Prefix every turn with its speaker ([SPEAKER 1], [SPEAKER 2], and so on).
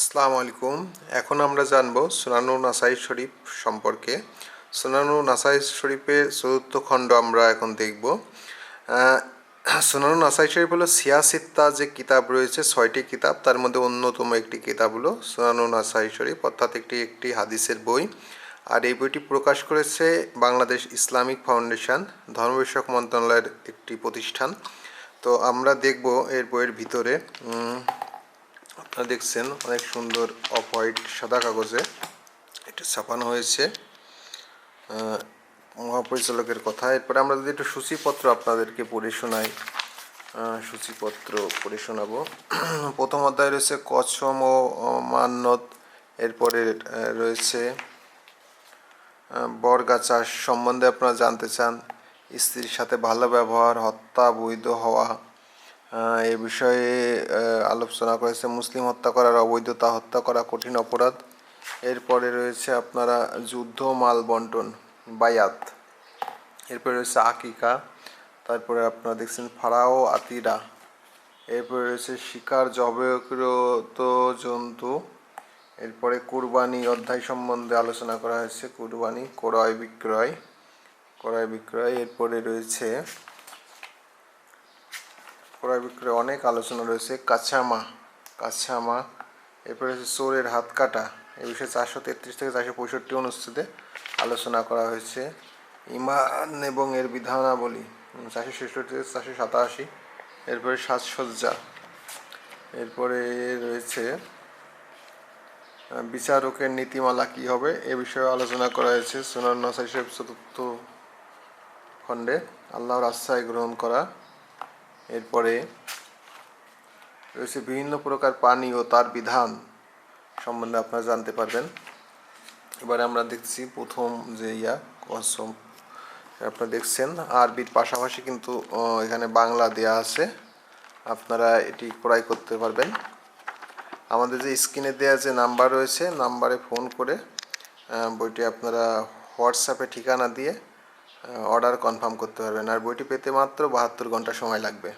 [SPEAKER 1] আসসালামু আলাইকুম। এখন আমরা জানব সুনানু নাসাই শরীফ সম্পর্কে। সুনানু নাসাই শরীফের চতুর্থ খণ্ড আমরা এখন দেখব। সুনানু নাসাই শরীফ হলো সিয়াসিত্তা যে কিতাব রয়েছে, ছয়টি কিতাব, তার মধ্যে অন্যতম একটি কিতাব হলো সুনানু নাসাই শরীফ, অর্থাৎ একটি একটি হাদিসের বই। আর এই বইটি প্রকাশ করেছে বাংলাদেশ ইসলামিক ফাউন্ডেশন, ধর্ম বিষয়ক মন্ত্রণালয়ের একটি প্রতিষ্ঠান। তো আমরা দেখব এর বইয়ের ভিতরে আপনারা দেখছেন অনেক সুন্দর অফ হোয়াইট সাদা কাগজে এটা ছাপানো হয়েছে। মহাপরিচালকের কথা। এরপরে আমরা যদি একটু সূচিপত্র আপনাদেরকে পড়ে শোনাই। সূচিপত্র পড়ে শোনাবো। প্রথম অধ্যায় রয়েছে কসম ও মান্যত। এরপরে রয়েছে বর্গা চাষ সম্বন্ধে আপনারা জানতে চান। স্ত্রীর সাথে ভালো ব্যবহার, হত্যা, বৈধ হওয়া। এ বিষয়ে আলোচনা করেছে মুসলিম হত্যা করার অবৈধতা হত্যা করা কঠিন অপরাধ। এরপরে রয়েছে আপনারা যুদ্ধ মাল বন্টন, বায়াত। এরপরে রয়েছে আকিকা। তারপরে আপনারা দেখছেন ফারাও, আতিরা। এরপরে রয়েছে শিকার জবকৃত জন্তু। এরপরে কুরবানি, অধ্যায় সম্বন্ধে আলোচনা করা হয়েছে। কুরবানি ক্রয় বিক্রয় ক্রয় বিক্রয় এরপরে রয়েছে ক্রয় বিক্রয় অনেক আলোচনা রয়েছে। কাছামা কাছামা এরপরে রয়েছে চোরের হাত কাটা, এ বিষয়ে চারশো তেত্রিশ থেকে চারশো পঁয়ষট্টি অনুচ্ছেদে আলোচনা করা হয়েছে। ইমান এবং এর বিধানাবলী চারশো ছেষট্টি থেকে চারশো সাতাশি, এরপরে সাজসজ্জা, এরপরে রয়েছে বিচারকের নীতিমালা কি হবে, এ বিষয়ে আলোচনা করা হয়েছে। সুনান নাসাই সাহেব চতুর্থ খণ্ডে আল্লাহর আশ্রয় গ্রহণ করা। এরপরে রয়েছে বিভিন্ন প্রকার পানি ও তার বিধান সম্বন্ধে আপনারা জানতে পারবেন। এবারে আমরা দেখছি প্রথম যে ইয়া, কসম, আপনারা দেখছেন। আরবির পাশাপাশি কিন্তু এখানে বাংলা দেয়া আছে। আপনারা এটি ক্রয় করতে পারবেন। আমাদের যে স্ক্রিনে দেওয়া যে নাম্বার রয়েছে, নাম্বারে ফোন করে বইটি আপনারা হোয়াটসঅ্যাপে ঠিকানা দিয়ে অর্ডার কনফার্ম করতে পারবেন। আর বইটি পেতে মাত্র বাহাত্তর ঘণ্টা সময় লাগবে।